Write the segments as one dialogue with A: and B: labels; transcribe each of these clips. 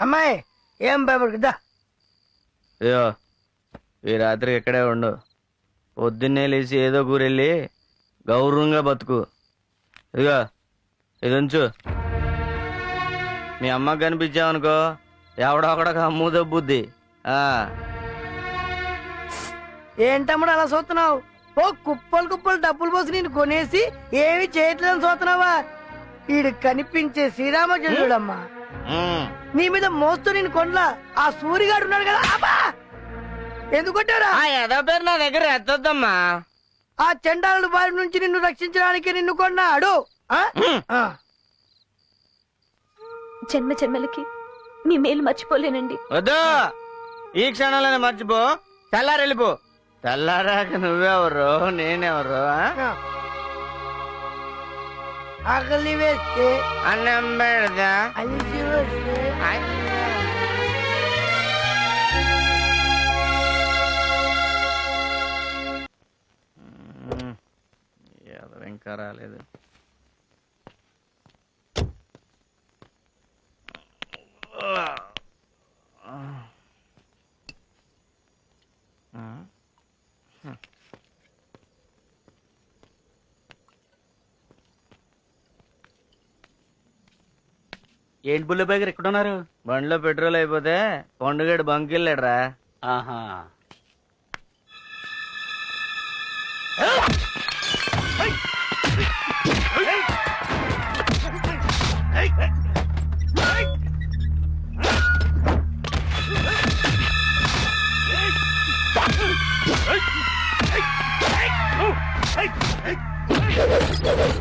A: అమ్మాయి ఏం భయపడకుదా
B: అయ్యో ఈ రాత్రి ఇక్కడే ఉండు. పొద్దున్నే లేచి ఏదో కూరెళ్ళి గౌరవంగా బతుకు. ఇదిగో ఇది ఉంచు మీ అమ్మకి కనిపించావనుకో ఎవడొకడక అమ్ము దబ్బుద్ది. ఆ,
A: ఏంటమ్ముడు అలా చూస్తున్నావు ఓ కుప్పలు కుప్పలు డబ్బులు పోసి నేను కొనేసి ఏమి చేయట్లేదని చూస్తున్నావా ఈడు కనిపించే శ్రీరామచంద్రుడమ్మా. నీ మీద మోస్తూ నేను కొనలా ఆ సూరిగాడు ఉన్నాడు కదా అబ్బా! ఎందుకు కొట్టారా
B: ఆ ఏదో పేరు నా దగ్గర ఎత్తొద్దమ్మా.
A: ఆ చండాలుడు బారి నుంచి నిన్ను రక్షించడానికి నిన్ను కొన్నాడు. ఆ? ఆ.
C: జన్మ జన్మలకి మీ మేలు మర్చిపోలేనండి.
B: వద్దు. ఈ క్షణంలోనే మర్చిపో. తెల్లారి వెళ్ళిపో తెల్లారాక నువ్వెవరు నేనెవరు ఆ?
A: ఆకలి వేస్తే
B: అన్నం పెడదా
A: అలిసి వస్తే
B: ఇంకా రాలేదు
D: ఏంటి బుల్లబాయ్ గారు ఎక్కడ ఉన్నారు
B: బండిలో పెట్రోల్ అయిపోతే పండుగడు బంకిల్లాడ్రా
D: ఆహా.
B: చెప్పు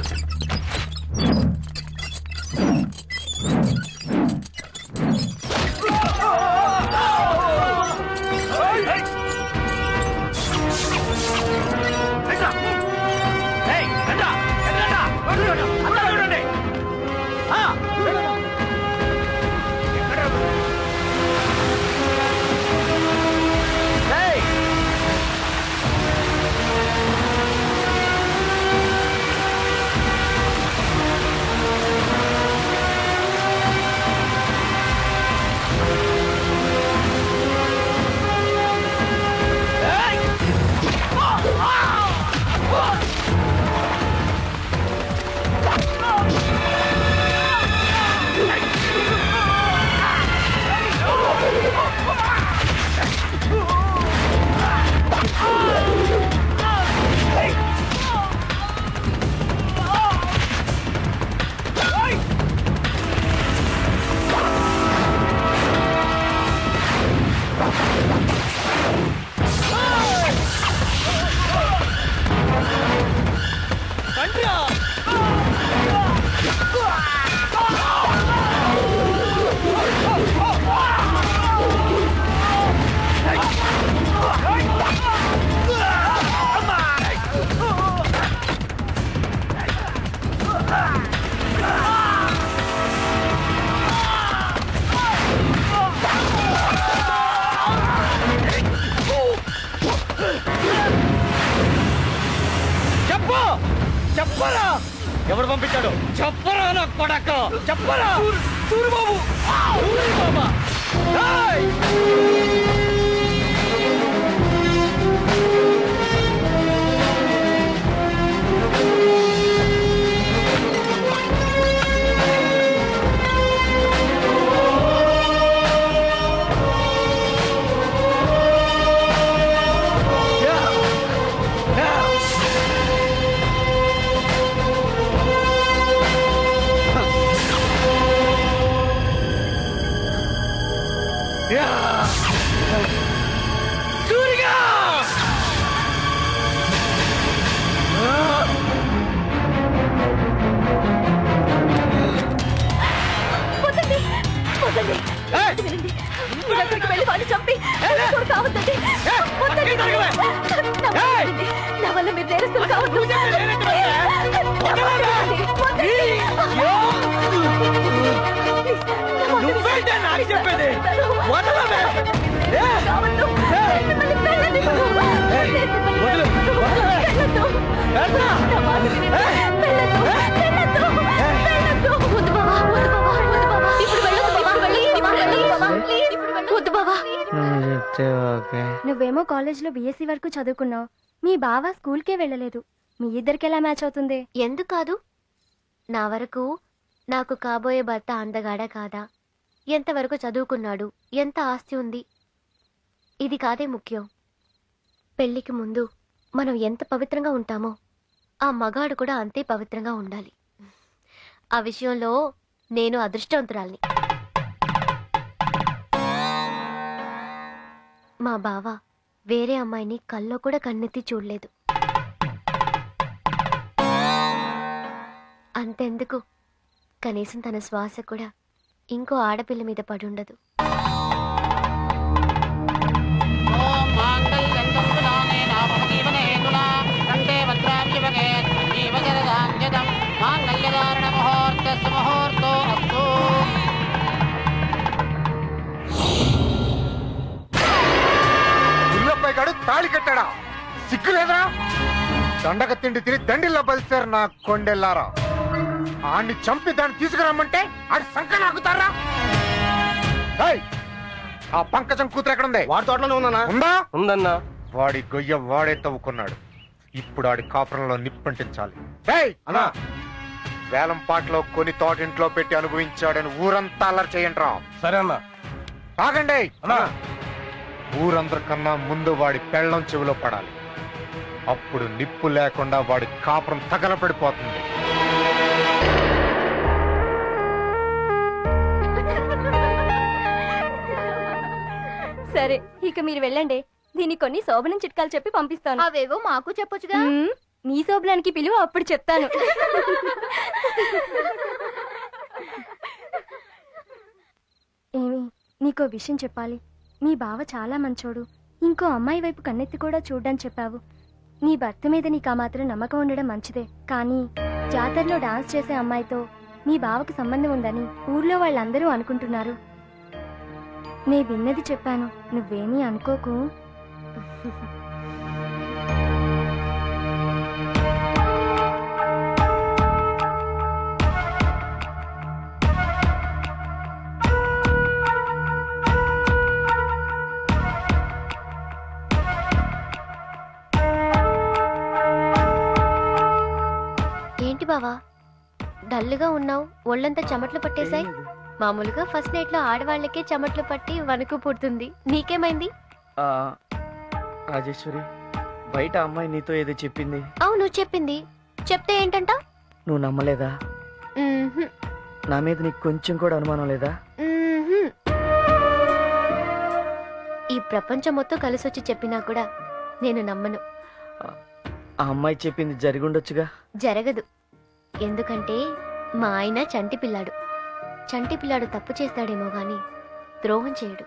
B: చెప్పరా? ఎవడు పంపించాడు? చెప్పరా నా కొడక? చెప్పరా? సూరిబాబు సూరిబాబా చెప్పేది.
C: నువ్వేమో కాలేజ్లో బీఎస్సీ వరకు చదువుకున్నావు. మీ బావ స్కూల్కే వెళ్ళలేదు. మీ ఇద్దరికి ఎలా మ్యాచ్ అవుతుంది?
E: ఎందుకు కాదు? నా వరకు నాకు కాబోయే భర్త అందగాడా కాదా? ఎంతవరకు చదువుకున్నాడు? ఎంత ఆస్తి ఉంది? ఇది కాదే ముఖ్యం. పెళ్ళికి ముందు మనం ఎంత పవిత్రంగా ఉంటామో ఆ మగాడు కూడా అంతే పవిత్రంగా ఉండాలి. ఆ విషయంలో నేను అదృష్టవంతురాల్ని. మా బావ వేరే అమ్మాయిని కల్లో కూడా కన్నెత్తి చూడలేదు. అంతెందుకు? కనీసం తన శ్వాస కూడా ఇంకో ఆడపిల్ల మీద పడుండదు.
F: గుల్లపై గాడు తాళి కట్టాడా? సిగ్గు లేదరా దండక తిండి తిని దండిల్లో బలిసారు నా కొండెల్లారా. ఆడిని చంపి దాన్ని తీసుకురమ్మంటే ఆడి సంక నాకుతారా ఆ పంకజం కూతురు ఎక్కడుంది?
G: వాడి తోటలోనే ఉందన్నా.
F: ఉందా?
G: ఉందన్నా.
F: వాడి గొయ్య వాడే తవ్వుకున్నాడు. ఇప్పుడు ఆడి కాపురంలో నిప్పంటించాలి.
G: అన్నా.
F: వేలం పాటలో కొని తోటింట్లో పెట్టి అనుభవించాడని ఊరంతా అల్లరి చేయండి రా
G: సరే అన్నా.
F: ఆగండి.
G: అన్నా.
F: ఊరందరికన్నా ముందు వాడి పెళ్ళం చెవిలో పడాలి. అప్పుడు నిప్పు లేకుండా వాడి కాపురం తగలపడిపోతుంది
C: సరే ఇక మీరు వెళ్ళండి. దీనికి కొన్ని శోభనం చిట్కాలు చెప్పి పంపిస్తాను.
E: అవేవో మాకు చెప్పొచ్చుగా?
C: మ్మ్, మీ శోభనానికి పిలువ అప్పుడు చెప్తాను. ఏమి నీకో విషయం చెప్పాలి. మీ బావ చాలా మంచోడు. ఇంకో అమ్మాయి వైపు కన్నెత్తి కూడా చూడ్డని చెప్పావు. నీ భర్త మీద నీకు ఆ మాత్రం నమ్మకం ఉండడం మంచిదే. కానీ జాతరలో డాన్స్ చేసే అమ్మాయితో మీ బావకు సంబంధం ఉందని ఊర్లో వాళ్ళందరూ అనుకుంటున్నారు. నే విన్నది చెప్పాను. నువ్వేమీ అనుకోకు.
E: ఏంటి బావా? డల్గా ఉన్నావు ఒళ్ళంతా చెమట్లు పట్టేశాయి? మామూలుగా ఫస్ట్ నైట్లో ఆడవాళ్ళకే చెమట్లు పట్టి వణుకు పుడుతుంది. నీకేమైంది?
G: ఆ, రాజేశ్వరి బయట అమ్మాయి నీతో ఏదో చెప్పింది.
E: అవును చెప్పింది. చెప్తే ఏంటంట?
G: నువ్వు నమ్మలేదా?
E: మ్మ్హ్మ్.
G: నా మీద నీకు కొంచెం కూడా అనుమానం లేదా?
E: మ్మ్హ్మ్. ఈ ప్రపంచం మొత్తం కలిసి వచ్చి చెప్పినా కూడా నేను నమ్మను.
G: ఆ అమ్మాయి చెప్పింది జరిగి ఉండొచ్చుగా?
E: జరగదు. ఎందుకంటే మా ఆయన చంటి పిల్లాడు. చంటి పిల్లాడు తప్పు చేస్తాడేమో గాని ద్రోహం చేయడు.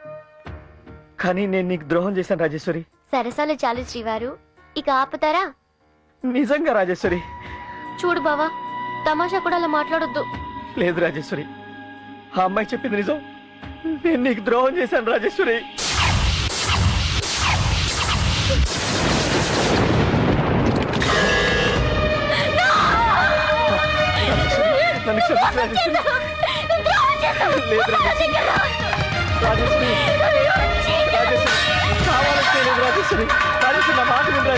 G: కానీ నేను నీకు ద్రోహం చేశాను రాజేశ్వరి.
E: సరసాలు చాలు శ్రీవారు. ఇక ఆపుతారా?
G: నిజంగా రాజేశ్వరి.
E: చూడు బావా తమాషా కూడా అలా మాట్లాడొద్దు.
G: లేదు రాజేశ్వరి. ఆ అమ్మాయి చెప్పింది నిజం. నేను నీకు ద్రోహం చేశాను రాజేశ్వరి. నన్ను క్షమించు రాజేశ్వరి. రాజేశ్వరి. రాజేశ్వరి. రాజేశ్వరి. కావాలని రాజేశ్వరి రాజేశ్వరి నా మాట విను